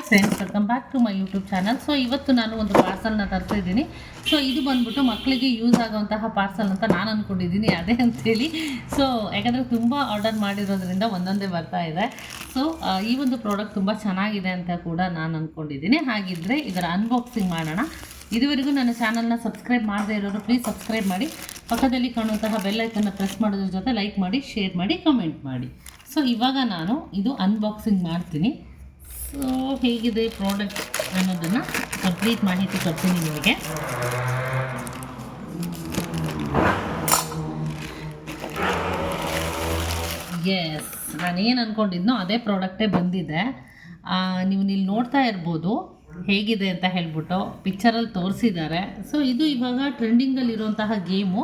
Hi friends welcome back to my YouTube channel so ಇವತ್ತು ನಾನು ಒಂದು ಪಾರ್ಸಲ್ನ ತರಿಸಿದ್ದೀನಿ ಸೊ ಇದು ಬಂದ್ಬಿಟ್ಟು ಮಕ್ಕಳಿಗೆ ಯೂಸ್ ಆಗುವಂತಹ ಪಾರ್ಸಲ್ ಅಂತ ನಾನು ಅಂದ್ಕೊಂಡಿದ್ದೀನಿ ಅದೇ ಅಂಥೇಳಿ ಸೊ ಯಾಕಂದರೆ ತುಂಬ ಆರ್ಡರ್ ಮಾಡಿರೋದ್ರಿಂದ ಒಂದೊಂದೇ ಬರ್ತಾ ಇದೆ. ಸೊ ಈ ಒಂದು ಪ್ರಾಡಕ್ಟ್ ತುಂಬ ಚೆನ್ನಾಗಿದೆ ಅಂತ ಕೂಡ ನಾನು ಅಂದ್ಕೊಂಡಿದ್ದೀನಿ ಹಾಗಿದ್ದರೆ ಇದರ ಅನ್ಬಾಕ್ಸಿಂಗ್ ಮಾಡೋಣ. ಇದುವರೆಗೂ ನನ್ನ ಚಾನಲ್ನ ಸಬ್ಸ್ಕ್ರೈಬ್ ಮಾಡದೇ ಇರೋರು ಪ್ಲೀಸ್ ಸಬ್ಸ್ಕ್ರೈಬ್ ಮಾಡಿ. ಪಕ್ಕದಲ್ಲಿ ಕಾಣುವಂತಹ ಬೆಲ್ಲೈಕನ್ನು ಪ್ರೆಸ್ ಮಾಡೋದ್ರ ಜೊತೆ ಲೈಕ್ ಮಾಡಿ ಶೇರ್ ಮಾಡಿ ಕಮೆಂಟ್ ಮಾಡಿ. ಸೊ ಇವಾಗ ನಾನು ಇದು ಅನ್ಬಾಕ್ಸಿಂಗ್ ಮಾಡ್ತೀನಿ. ಸೊ ಹೇಗಿದೆ ಪ್ರಾಡಕ್ಟ್ ಅನ್ನೋದನ್ನು ಕಂಪ್ಲೀಟ್ ಮಾಹಿತಿ ಕೊಡ್ತೀನಿ ನಿಮಗೆ. ಎಸ್ ನಾನೇನು ಅಂದ್ಕೊಂಡಿದ್ನೋ ಅದೇ ಪ್ರಾಡಕ್ಟೇ ಬಂದಿದೆ. ನೀವು ಇಲ್ಲಿ ನೋಡ್ತಾ ಇರ್ಬೋದು ಹೇಗಿದೆ ಅಂತ ಹೇಳ್ಬಿಟ್ಟು ಪಿಕ್ಚರಲ್ಲಿ ತೋರಿಸಿದ್ದಾರೆ. ಸೊ ಇದು ಇವಾಗ ಟ್ರೆಂಡಿಂಗಲ್ಲಿರುವಂತಹ ಗೇಮು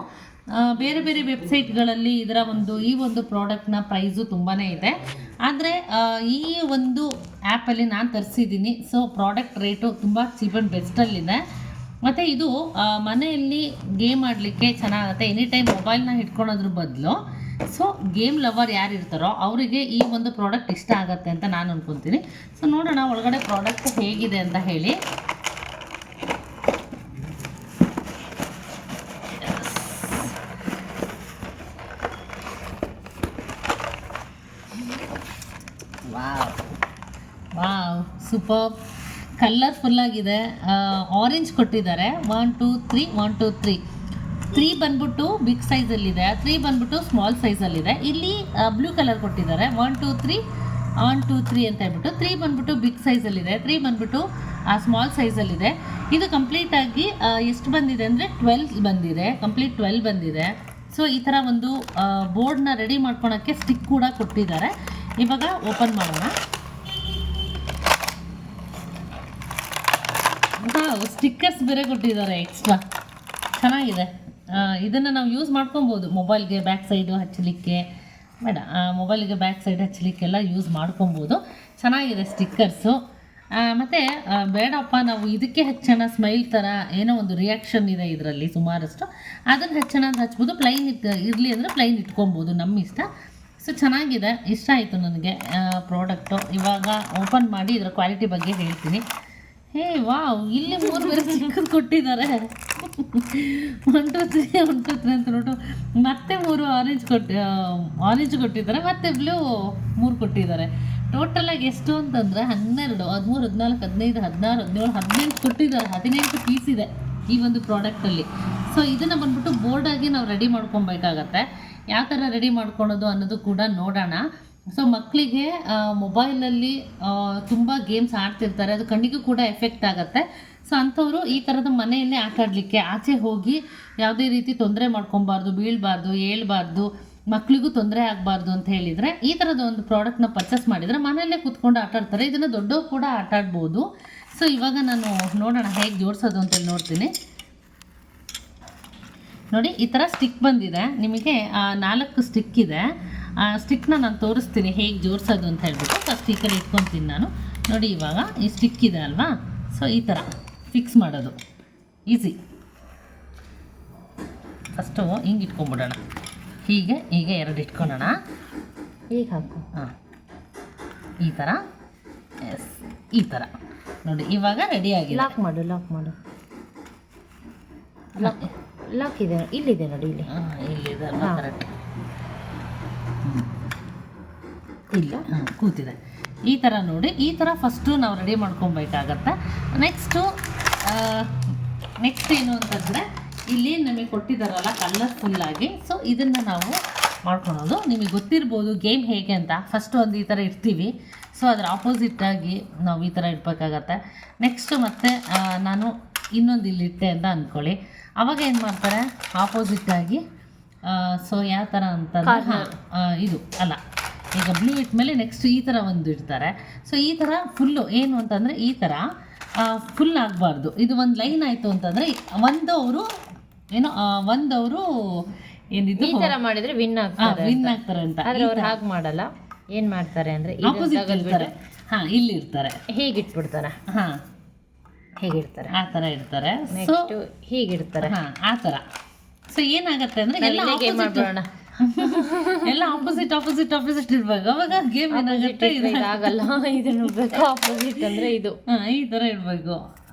ಬೇರೆ ಬೇರೆ ವೆಬ್ಸೈಟ್ಗಳಲ್ಲಿ ಇದರ ಒಂದು, ಈ ಒಂದು ಪ್ರಾಡಕ್ಟ್ನ ಪ್ರೈಸು ತುಂಬಾ ಇದೆ. ಆದರೆ ಈ ಒಂದು ಆ್ಯಪಲ್ಲಿ ನಾನು ತರಿಸಿದ್ದೀನಿ ಸೊ ಪ್ರಾಡಕ್ಟ್ ರೇಟು ತುಂಬ ಚೀಪ್ ಆ್ಯಂಡ್ ಬೆಸ್ಟಲ್ಲಿದೆ ಮತ್ತು ಇದು ಮನೆಯಲ್ಲಿ ಗೇಮ್ ಆಡಲಿಕ್ಕೆ ಚೆನ್ನಾಗುತ್ತೆ ಎನಿ ಟೈಮ್ ಮೊಬೈಲ್ನ ಹಿಡ್ಕೊಳೋದ್ರ ಬದಲು ಸೊ ಗೇಮ್ ಲವರ್ ಯಾರು ಇರ್ತಾರೋ ಅವರಿಗೆ ಈ ಒಂದು ಪ್ರಾಡಕ್ಟ್ ಇಷ್ಟ ಆಗುತ್ತೆ ಅಂತ ನಾನು ಅಂದ್ಕೊತೀನಿ ಸೊ ನೋಡೋಣ ಒಳಗಡೆ ಪ್ರಾಡಕ್ಟ್ ಹೇಗಿದೆ ಅಂತ ಹೇಳಿ. ವಾವ್ ವಾವ್ ಸೂಪರ್ ಕಲರ್ಫುಲ್ಲಾಗಿದೆ ಆರೆಂಜ್ ಕೊಟ್ಟಿದ್ದಾರೆ. One two three one two three three ಬಂದ್ಬಿಟ್ಟು ಬಿಗ್ ಸೈಜಲ್ಲಿದೆ ತ್ರೀ ಬಂದ್ಬಿಟ್ಟು ಸ್ಮಾಲ್ ಸೈಜಲ್ಲಿದೆ ಇಲ್ಲಿ ಬ್ಲೂ ಕಲರ್ ಕೊಟ್ಟಿದ್ದಾರೆ. One two three one two three ಅಂತ ಹೇಳ್ಬಿಟ್ಟು ತ್ರೀ ಬಂದ್ಬಿಟ್ಟು ಬಿಗ್ ಸೈಜಲ್ಲಿದೆ ತ್ರೀ ಬಂದ್ಬಿಟ್ಟು ಸ್ಮಾಲ್ ಸೈಜಲ್ಲಿದೆ ಇದು. ಕಂಪ್ಲೀಟಾಗಿ ಎಷ್ಟು ಬಂದಿದೆ ಅಂದರೆ ಟ್ವೆಲ್ ಬಂದಿದೆ. ಕಂಪ್ಲೀಟ್ ಟ್ವೆಲ್ ಬಂದಿದೆ. ಸೊ ಈ ಥರ ಒಂದು ಬೋರ್ಡ್ನ ರೆಡಿ ಮಾಡ್ಕೊಳಕ್ಕೆ ಸ್ಟಿಕ್ ಕೂಡ ಕೊಟ್ಟಿದ್ದಾರೆ. ಇವಾಗ ಓಪನ್ ಮಾಡೋಣ. ಸ್ಟಿಕ್ಕರ್ಸ್ ಬೇರೆ ಕೊಟ್ಟಿದ್ದಾರೆ ಎಕ್ಸ್ಟ್ರಾ ಚೆನ್ನಾಗಿದೆ. ಇದನ್ನು ನಾವು ಯೂಸ್ ಮಾಡ್ಕೊಬೋದು. ಮೊಬೈಲ್ಗೆ ಬ್ಯಾಕ್ ಸೈಡು ಹಚ್ಚಲಿಕ್ಕೆ, ಬೇಡ ಮೊಬೈಲ್ಗೆ ಬ್ಯಾಕ್ ಸೈಡ್ ಹಚ್ಚಲಿಕ್ಕೆಲ್ಲ ಯೂಸ್ ಮಾಡ್ಕೊಬೋದು. ಚೆನ್ನಾಗಿದೆ ಸ್ಟಿಕ್ಕರ್ಸು ಮತ್ತು ಬೇಡಪ್ಪ, ನಾವು ಇದಕ್ಕೆ ಹಚ್ಚೋಣ ಸ್ಮೈಲ್ ಥರ ಏನೋ ಒಂದು ರಿಯಾಕ್ಷನ್ ಇದೆ ಇದರಲ್ಲಿ ಸುಮಾರಷ್ಟು. ಅದನ್ನು ಹಚ್ಚೋಣ ಅಂತ ಹಚ್ಬೋದು. ಪ್ಲೈನ್ ಇಟ್ ಇರಲಿ ಅಂದರೆ ಪ್ಲೈನ್ ಇಟ್ಕೊಬೋದು. ನಮ್ಮ ಇಷ್ಟ ಸೊ ಚೆನ್ನಾಗಿದೆ. ಇಷ್ಟ ಆಯಿತು ನನಗೆ ಪ್ರಾಡಕ್ಟು ಇವಾಗ ಓಪನ್ ಮಾಡಿ ಇದರ ಕ್ವಾಲಿಟಿ ಬಗ್ಗೆ ಹೇಳ್ತೀನಿ. ಹೇ, ವಾವ್, ಇಲ್ಲಿ ಮೂರು ಬೇರೆ ಚಿಕ್ಕದು ಕೊಟ್ಟಿದ್ದಾರೆ. One two three one two three ಅಂತ ನೋಡು. ಮತ್ತೆ ಮೂರು ಆರೆಂಜ್ ಕೊಟ್ಟು ಆರೆಂಜ್ ಕೊಟ್ಟಿದ್ದಾರೆ, ಮತ್ತೆ ಬ್ಲೂ ಮೂರು ಕೊಟ್ಟಿದ್ದಾರೆ. ಟೋಟಲಾಗಿ ಎಷ್ಟು ಅಂತಂದರೆ ಹನ್ನೆರಡು, ಹದಿಮೂರು, ಹದಿನಾಲ್ಕು, ಹದಿನೈದು, ಹದಿನಾರು, ಹದಿನೇಳು, ಹದಿನೆಂಟು ಕೊಟ್ಟಿದ್ದಾರೆ. ಹದಿನೆಂಟು ಪೀಸ್ ಇದೆ ಈ ಒಂದು ಪ್ರಾಡಕ್ಟಲ್ಲಿ ಸೊ ಇದನ್ನು ಬಂದ್ಬಿಟ್ಟು ಬೋರ್ಡಾಗಿ ನಾವು ರೆಡಿ ಮಾಡ್ಕೊಬೇಕಾಗತ್ತೆ. ಯಾವ ಥರ ರೆಡಿ ಮಾಡ್ಕೊಳೋದು ಅನ್ನೋದು ಕೂಡ ನೋಡೋಣ. ಸೊ ಮಕ್ಕಳಿಗೆ ಮೊಬೈಲಲ್ಲಿ ತುಂಬ ಗೇಮ್ಸ್ ಆಡ್ತಿರ್ತಾರೆ. ಅದು ಕಣ್ಣಿಗೂ ಕೂಡ ಎಫೆಕ್ಟ್ ಆಗುತ್ತೆ. ಸೊ ಅಂಥವರು ಈ ಥರದ ಮನೆಯಲ್ಲೇ ಆಟಾಡಲಿಕ್ಕೆ ಆಚೆ ಹೋಗಿ ಯಾವುದೇ ರೀತಿ ತೊಂದರೆ ಮಾಡ್ಕೊಬಾರ್ದು ಬೀಳಬಾರ್ದು ಏಳಬಾರ್ದು ಮಕ್ಕಳಿಗೂ ತೊಂದರೆ ಆಗಬಾರ್ದು ಅಂತ ಹೇಳಿದರೆ ಈ ಥರದ ಒಂದು ಪ್ರಾಡಕ್ಟ್ನ ಪರ್ಚೇಸ್ ಮಾಡಿದರೆ ಮನೆಯಲ್ಲೇ ಕೂತ್ಕೊಂಡು ಆಟಾಡ್ತಾರೆ ಇದನ್ನು ದೊಡ್ಡವರು ಕೂಡ ಆಟಾಡ್ಬೋದು ಸೊ ಇವಾಗ ನಾನು ನೋಡೋಣ ಹೇಗೆ ಜೋಡಿಸೋದು ಅಂತೇಳಿ ನೋಡ್ತೀನಿ. ನೋಡಿ ಈ ಥರ ಸ್ಟಿಕ್ ಬಂದಿದೆ. ನಿಮಗೆ ನಾಲ್ಕು ಸ್ಟಿಕ್ ಇದೆ. ಆ ಸ್ಟಿಕ್ನ ನಾನು ತೋರಿಸ್ತೀನಿ ಹೇಗೆ ಜೋಡಿಸೋದು ಅಂತ ಹೇಳ್ಬಿಟ್ಟು. ಆ ಸ್ಟಿಕ್ಕಲ್ಲಿ ಇಟ್ಕೊತೀನಿ ನಾನು. ನೋಡಿ ಇವಾಗ ಈ ಸ್ಟಿಕ್ ಇದೆ ಅಲ್ವಾ? ಸೊ ಈ ಥರ ಫಿಕ್ಸ್ ಮಾಡೋದು. ಈಸಿ ಫಸ್ಟು ಹಿಂಗೆ ಇಟ್ಕೊಂಬಿಡೋಣ ಹೀಗೆ ಹೀಗೆ ಎರಡು ಇಟ್ಕೊಳ್ಳೋಣ ಹೀಗೆ ಹಾಕು? ಹಾಂ. ಈ ಥರ ಎಸ್ ಈ ಥರ ನೋಡಿ ಇವಾಗ ರೆಡಿ ಆಗಿ ಲಾಕ್ ಮಾಡು ಲಾಕ್ ಮಾಡು. ಲಾಕ್ ಲಾಕ್ ಇದೆ ಇಲ್ಲಿದೆ ನೋಡಿ ಇಲ್ಲಿ. ಹಾಂ ಇಲ್ಲಿದೆ ಕರೆಕ್ಟ್ ಇಲ್ಲ. ಹಾಂ ಕೂತಿದೆ. ಈ ಥರ ನೋಡಿ ಈ ಥರ ಫಸ್ಟು ನಾವು ರೆಡಿ ಮಾಡ್ಕೊಬೇಕಾಗತ್ತೆ ನೆಕ್ಸ್ಟು ನೆಕ್ಸ್ಟ್ ಏನು ಅಂತಂದರೆ ಇಲ್ಲಿ ನಮಗೆ ಕೊಟ್ಟಿದ್ದಾರಲ್ಲ ಕಲರ್ಫುಲ್ಲಾಗಿ ಸೊ ಇದನ್ನು ನಾವು ಮಾಡ್ಕೊಳೋದು. ನಿಮಗೆ ಗೊತ್ತಿರ್ಬೋದು ಗೇಮ್ ಹೇಗೆ ಅಂತ. ಫಸ್ಟು ಒಂದು ಈ ಥರ ಇರ್ತೀವಿ. ಸೊ ಅದರ ಆಪೋಸಿಟ್ಟಾಗಿ ನಾವು ಈ ಥರ ಇಡಬೇಕಾಗತ್ತೆ. ನೆಕ್ಸ್ಟು ಮತ್ತು ನಾನು ಇನ್ನೊಂದು ಇಲ್ಲಿ ಇಟ್ಟೆ ಅಂತ ಅಂದ್ಕೊಳ್ಳಿ ಅವಾಗ ಏನು ಮಾಡ್ತಾರೆ? ಆಪೋಸಿಟ್ಟಾಗಿ ಸೊ ಯಾವ ಥರ ಅಂತಂದ್ರೆ ಇದು ಅಲ್ಲ. ಈಗ ಬ್ಲೂ ಇಟ್ಮೇಲೆ ನೆಕ್ಸ್ಟ್ ಈ ಥರ ಒಂದು ಇಡ್ತಾರೆ. ಸೊ ಈ ಥರ ಫುಲ್ಲು ಏನು ಅಂತಂದರೆ ಈ ಥರ ಫುಲ್ ಆಗಬಾರ್ದು. ಇದು ಒಂದು ಲೈನ್ ಆಯಿತು ಅಂತಂದರೆ ಒಂದವರು ಏನು ಒಂದವರು ಏನಿದು? ಈ ತರ ಮಾಡಿದ್ರೆ ವಿನ್ ಆಗ್ತಾರೆ ವಿನ್ ಆಗ್ತಾರೆ ಅಂತ. ಆದ್ರೆ ಅವ್ರು ಹಾಗೆ ಮಾಡಲ್ಲ. ಏನು ಮಾಡ್ತಾರೆ ಅಂದ್ರೆ ಆಪೋಸಿಟ್ ಇರ್ತಾರೆ. ಹಾಂ ಇಲ್ಲಿ ಇರ್ತಾರೆ. ಹೀಗೆ ಇಟ್ಬಿಡ್ತಾರೆ. ಹಾಂ. ಹೇಗೆ ಇಡ್ತಾರೆ ಆ ತರ ಇರ್ತಾರೆ ಸೊ ನೆಕ್ಸ್ಟ್ ಹೀಗೆ ಇಡ್ತಾರೆ ಹಾಂ ಆ ತರ. ಸೊ ಏನಾಗತ್ತೆ ಅಂದ್ರೆ ಎಲ್ಲ game opposite-. ಎಲ್ಲ ಆಪೋಸಿಟ್ ಆಪೋಸಿಟ್ ಆಪೋಸಿಟ್ ಇರ್ಬೇಕು ಅವಾಗ ಗೇಮ್ ಏನಾಗುತ್ತೆ ಇದು ಇದಾಗಲ್ಲ. ಇದು ನೋಡ್ಬೇಕು ಆಪೋಸಿಟ್ ಅಂದ್ರೆ ಇದು. ಹಾ, ಈ ತರ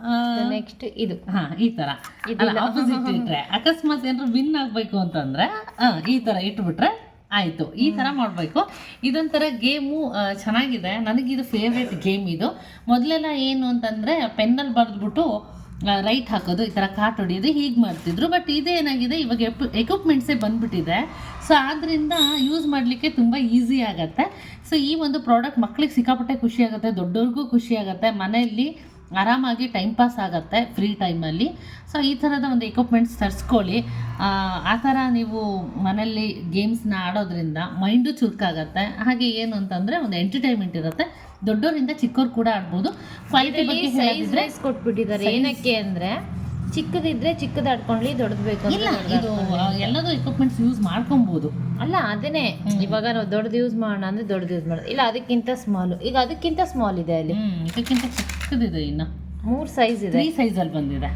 ಆ, ನೆಕ್ಸ್ಟ್ ಇದು. ಹಾ ಈ ತರ. ಆಪೋಸಿಟ್ ಇಟ್ರೆ ಅಕಸ್ಮಾತ್ ಏನಾದ್ರು ವಿನ್ ಆಗ್ಬೇಕು ಅಂತಂದ್ರೆ ಆ, ಈ ತರ ಇಟ್ಬಿಟ್ರೆ ಆಯ್ತು ಈ ತರ ಮಾಡಬೇಕು. ಇದೊಂಥರ ಗೇಮು ಚೆನ್ನಾಗಿದೆ. ನನಗಿದು ಫೇವ್ರೇಟ್ ಗೇಮ್ ಇದು. ಮೊದಲೆಲ್ಲ ಏನು ಅಂತಂದ್ರೆ ಪೆನ್ನಲ್ಲಿ ಬರೆದ್ಬಿಟ್ಟು ರೈಟ್ ಹಾಕೋದು ಈ ಥರ ಕಾಟ್ ಹೊಡಿಯೋದು ಹೀಗೆ ಮಾಡ್ತಿದ್ರು. ಬಟ್ ಇದೇನಾಗಿದೆ ಇವಾಗ ಎಕ್ವಿಪ್ಮೆಂಟ್ಸೇ ಬಂದ್ಬಿಟ್ಟಿದೆ. ಸೊ ಆದ್ದರಿಂದ ಯೂಸ್ ಮಾಡಲಿಕ್ಕೆ ತುಂಬ ಈಸಿ ಆಗುತ್ತೆ. ಸೊ ಈ ಒಂದು ಪ್ರಾಡಕ್ಟ್ ಮಕ್ಳಿಗೆ ಸಿಕ್ಕಾಪಟ್ಟೆ ಖುಷಿ ಆಗುತ್ತೆ ದೊಡ್ಡವ್ರಿಗೂ ಖುಷಿ ಆಗುತ್ತೆ. ಮನೆಯಲ್ಲಿ ಆರಾಮಾಗಿ ಟೈಮ್ ಪಾಸ್ ಆಗುತ್ತೆ ಫ್ರೀ ಟೈಮಲ್ಲಿ ಸೊ ಈ ಥರದ ಒಂದು ಎಕ್ವಿಪ್ಮೆಂಟ್ಸ್ ತರಿಸ್ಕೊಳ್ಳಿ. ಆ, ಥರ ನೀವು ಮನೆಯಲ್ಲಿ ಗೇಮ್ಸ್ನ ಆಡೋದ್ರಿಂದ ಮೈಂಡು ಚುರುಕಾಗತ್ತೆ. ಹಾಗೆ ಏನು ಅಂತಂದರೆ ಒಂದು ಎಂಟರ್ಟೈನ್ಮೆಂಟ್ ಇರುತ್ತೆ. ದೊಡ್ಡವರಿಂದ ಚಿಕ್ಕವ್ರು ಕೂಡ ಆಡ್ಬೋದು. ಕ್ವಾಲಿಟಿ ಬಗ್ಗೆ ಕೊಟ್ಬಿಟ್ಟಿದ್ದಾರೆ. ಏನಕ್ಕೆ ಅಂದ್ರೆ ಚಿಕ್ಕದಿದ್ರೆ ಚಿಕ್ಕದ ಆಡ್ಕೊಳ್ಳಿ ದೊಡ್ಡದು ಬೇಕು ಇಲ್ಲ ಇದು ಎಲ್ಲದೂ ಎಕ್ವಿಪ್ಮೆಂಟ್ಸ್ ಯೂಸ್ ಮಾಡ್ಕೊಬೋದು. ಅಲ್ಲ ಅದೇನೆ ಇವಾಗ ನಾವು ದೊಡ್ಡದು ಯೂಸ್ ಮಾಡೋಣ ಅಂದ್ರೆ ದೊಡ್ಡದು ಯೂಸ್ ಮಾಡೋದು ಇಲ್ಲ ಅದಕ್ಕಿಂತ ಸ್ಮಾಲ್ ಈಗ ಅದಕ್ಕಿಂತ ಸ್ಮಾಲ್ ಇದೆ ಅಲ್ಲಿ. ಇದಕ್ಕಿಂತ ಚಿಕ್ಕದಿದೆ ಇನ್ನು. ಮೂರ್ ಸೈಜ್ ಇದೆ. ಈ ಸೈಜ್ ಅಲ್ಲಿ ಬಂದಿದೆ.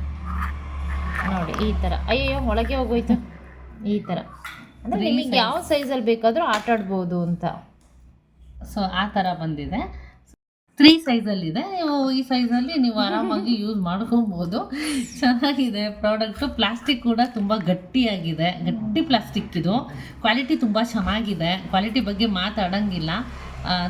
ನೋಡಿ ಈ ತರ. ಅಯ್ಯೋ ಒಳಗೆ ಹೋಗೋಯ್ತು. ಈ ತರ. ಅಂದ್ರೆ ನಿಮಗೆ ಯಾವ ಸೈಜ್ ಅಲ್ಲಿ ಬೇಕಾದ್ರೂ ಆಟ ಆಡ್ಬೋದು ಅಂತ. ಸೊ ಆ ಥರ ಬಂದಿದೆ. ತ್ರೀ ಸೈಜಲ್ಲಿದೆ ಈ ಸೈಜಲ್ಲಿ ನೀವು ಆರಾಮಾಗಿ ಯೂಸ್ ಮಾಡ್ಕೊಬೋದು. ಚೆನ್ನಾಗಿದೆ. ಪ್ರಾಡಕ್ಟು ಪ್ಲಾಸ್ಟಿಕ್ ಕೂಡ ತುಂಬ ಗಟ್ಟಿಯಾಗಿದೆ. ಗಟ್ಟಿ ಪ್ಲಾಸ್ಟಿಕ್ ಇದು. ಕ್ವಾಲಿಟಿ ತುಂಬ ಚೆನ್ನಾಗಿದೆ. ಕ್ವಾಲಿಟಿ ಬಗ್ಗೆ ಮಾತಾಡೋಂಗಿಲ್ಲ.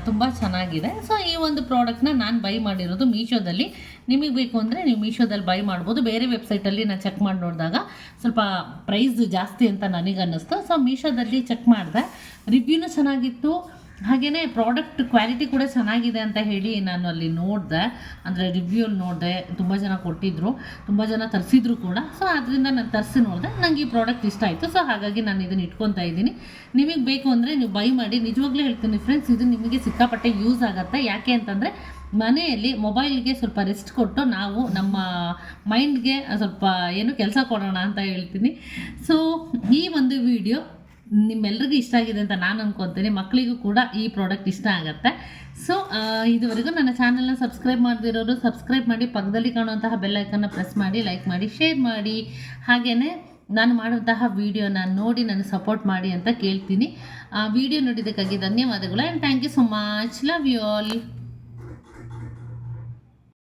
ತುಂಬ ಚೆನ್ನಾಗಿದೆ. ಸೊ ಈ ಒಂದು ಪ್ರಾಡಕ್ಟ್ನ ನಾನು ಬೈ ಮಾಡಿರೋದು ಮೀಶೋದಲ್ಲಿ ನಿಮಗೆ ಬೇಕು ಅಂದರೆ ನೀವು ಮೀಶೋದಲ್ಲಿ ಬೈ ಮಾಡ್ಬೋದು. ಬೇರೆ ವೆಬ್ಸೈಟಲ್ಲಿ ನಾನು ಚೆಕ್ ಮಾಡಿ ನೋಡಿದಾಗ ಸ್ವಲ್ಪ ಪ್ರೈಸ್ ಜಾಸ್ತಿ ಅಂತ ನನಗೆ ಅನ್ನಿಸ್ತು ಸೊ ಮೀಶೋದಲ್ಲಿ ಚೆಕ್ ಮಾಡಿದೆ ರಿವ್ಯೂನು ಚೆನ್ನಾಗಿತ್ತು. ಹಾಗೆಯೇ ಪ್ರಾಡಕ್ಟ್ ಕ್ವಾಲಿಟಿ ಕೂಡ ಚೆನ್ನಾಗಿದೆ ಅಂತ ಹೇಳಿ ನಾನು ಅಲ್ಲಿ ನೋಡಿದೆ. ಅಂದರೆ ರಿವ್ಯೂಲ್ಲಿ ನೋಡಿದೆ. ತುಂಬ ಜನ ಕೊಟ್ಟಿದ್ದರು ತುಂಬ ಜನ ತರಿಸಿದ್ರು ಕೂಡ. ಸೊ ಅದರಿಂದ ನಾನು ತರಿಸಿ ನೋಡಿದೆ. ನನಗೆ ಈ ಪ್ರಾಡಕ್ಟ್ ಇಷ್ಟ ಆಯಿತು. ಸೊ ಹಾಗಾಗಿ ನಾನು ಇದನ್ನು ಇಟ್ಕೊತಾ ಇದ್ದೀನಿ. ನಿಮಗೆ ಬೇಕು ಅಂದರೆ ನೀವು ಬೈ ಮಾಡಿ. ನಿಜವಾಗ್ಲೂ ಹೇಳ್ತೀನಿ ಫ್ರೆಂಡ್ಸ್ ಇದು ನಿಮಗೆ ಸಿಕ್ಕಾಪಟ್ಟೆ ಯೂಸ್ ಆಗುತ್ತೆ. ಯಾಕೆ ಅಂತಂದರೆ ಮನೆಯಲ್ಲಿ ಮೊಬೈಲ್ಗೆ ಸ್ವಲ್ಪ ರೆಸ್ಟ್ ಕೊಟ್ಟು ನಾವು ನಮ್ಮ ಮೈಂಡ್ಗೆ ಸ್ವಲ್ಪ ಏನು ಕೆಲಸ ಕೊಡೋಣ ಅಂತ ಹೇಳ್ತೀನಿ. ಸೊ ಈ ಒಂದು ವಿಡಿಯೋ ನಿಮ್ಮೆಲ್ರಿಗೂ ಇಷ್ಟ ಆಗಿದೆ ಅಂತ ನಾನು ಅನ್ಕೊತೀನಿ. ಮಕ್ಕಳಿಗೂ ಕೂಡ ಈ ಪ್ರಾಡಕ್ಟ್ ಇಷ್ಟ ಆಗುತ್ತೆ. ಸೊ ಇದುವರೆಗೂ ನನ್ನ ಚಾನಲ್ನ ಸಬ್ಸ್ಕ್ರೈಬ್ ಮಾಡದಿರೋರು ಸಬ್ಸ್ಕ್ರೈಬ್ ಮಾಡಿ, ಪಕ್ಕದಲ್ಲಿ ಕಾಣುವಂತಹ ಬೆಲ್ ಐಕನ್ನ ಪ್ರೆಸ್ ಮಾಡಿ ಲೈಕ್ ಮಾಡಿ ಶೇರ್ ಮಾಡಿ. ಹಾಗೆಯೇ ನಾನು ಮಾಡುವಂತಹ ವೀಡಿಯೋನ ನೋಡಿ ನನಗೆ ಸಪೋರ್ಟ್ ಮಾಡಿ ಅಂತ ಕೇಳ್ತೀನಿ. ವಿಡಿಯೋ ನೋಡಿದ್ದಕ್ಕಾಗಿ ಧನ್ಯವಾದಗಳು and thank you so much love you all